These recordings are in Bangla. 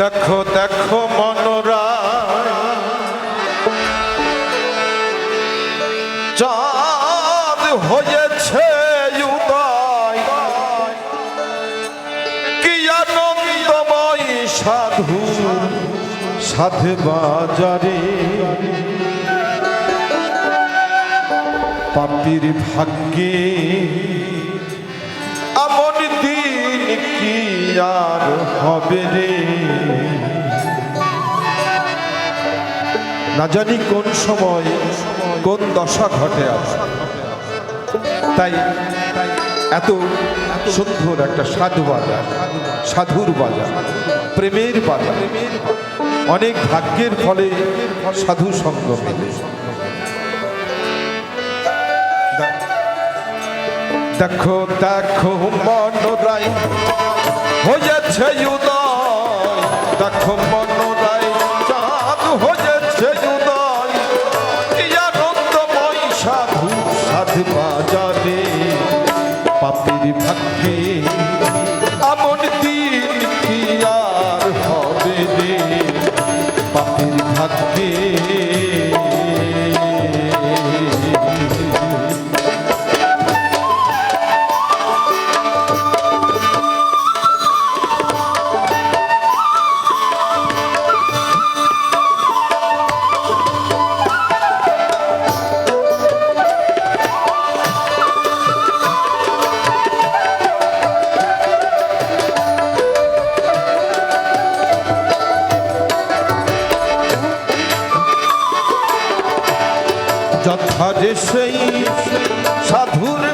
দেখো দেখো মনোরা। চাঁদ হয়েছে সাধু সাধে বাজারে। পাপির ভাগ্যে দিন কি আর হবে রে? না জানি কোন সময়, কোন দশা ঘটে আছে তাই এত সুন্দর একটা সাধু বাজার, সাধুর বাজার, প্রেমের বাজার। অনেক ভাগ্যের ফলে সাধু সঙ্গ দেখো দেখো মনোরাই হয়েছে উদয়। দেখো মনোরাই চাঁদ হয়েছে উদয়। সাধু সাধু বাজারে, পাপির ভাগ্যে। এমন দিন কি আর হবে রে? পাপির ভাগ্যে যে সেই সাধুর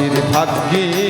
পাপির ভাগ্যে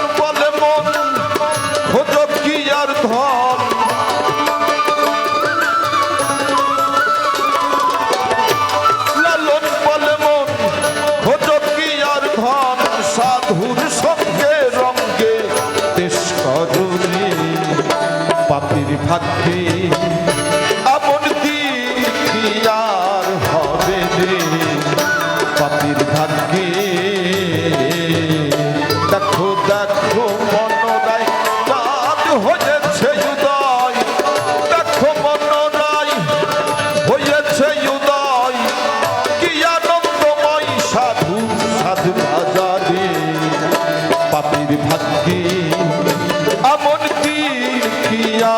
পাপির ভাগ্যে এমন দিন আর হবে রে? পাপির ভাগ্যে দেখো দেখো, মনোরায় চাঁদ হয়েছে উদয়। দেখো, মনোরায় হয়েছে উদয়। কি আনন্দময় সাধু সাধু বাজারে পাপির ভাগ্যে দিয়া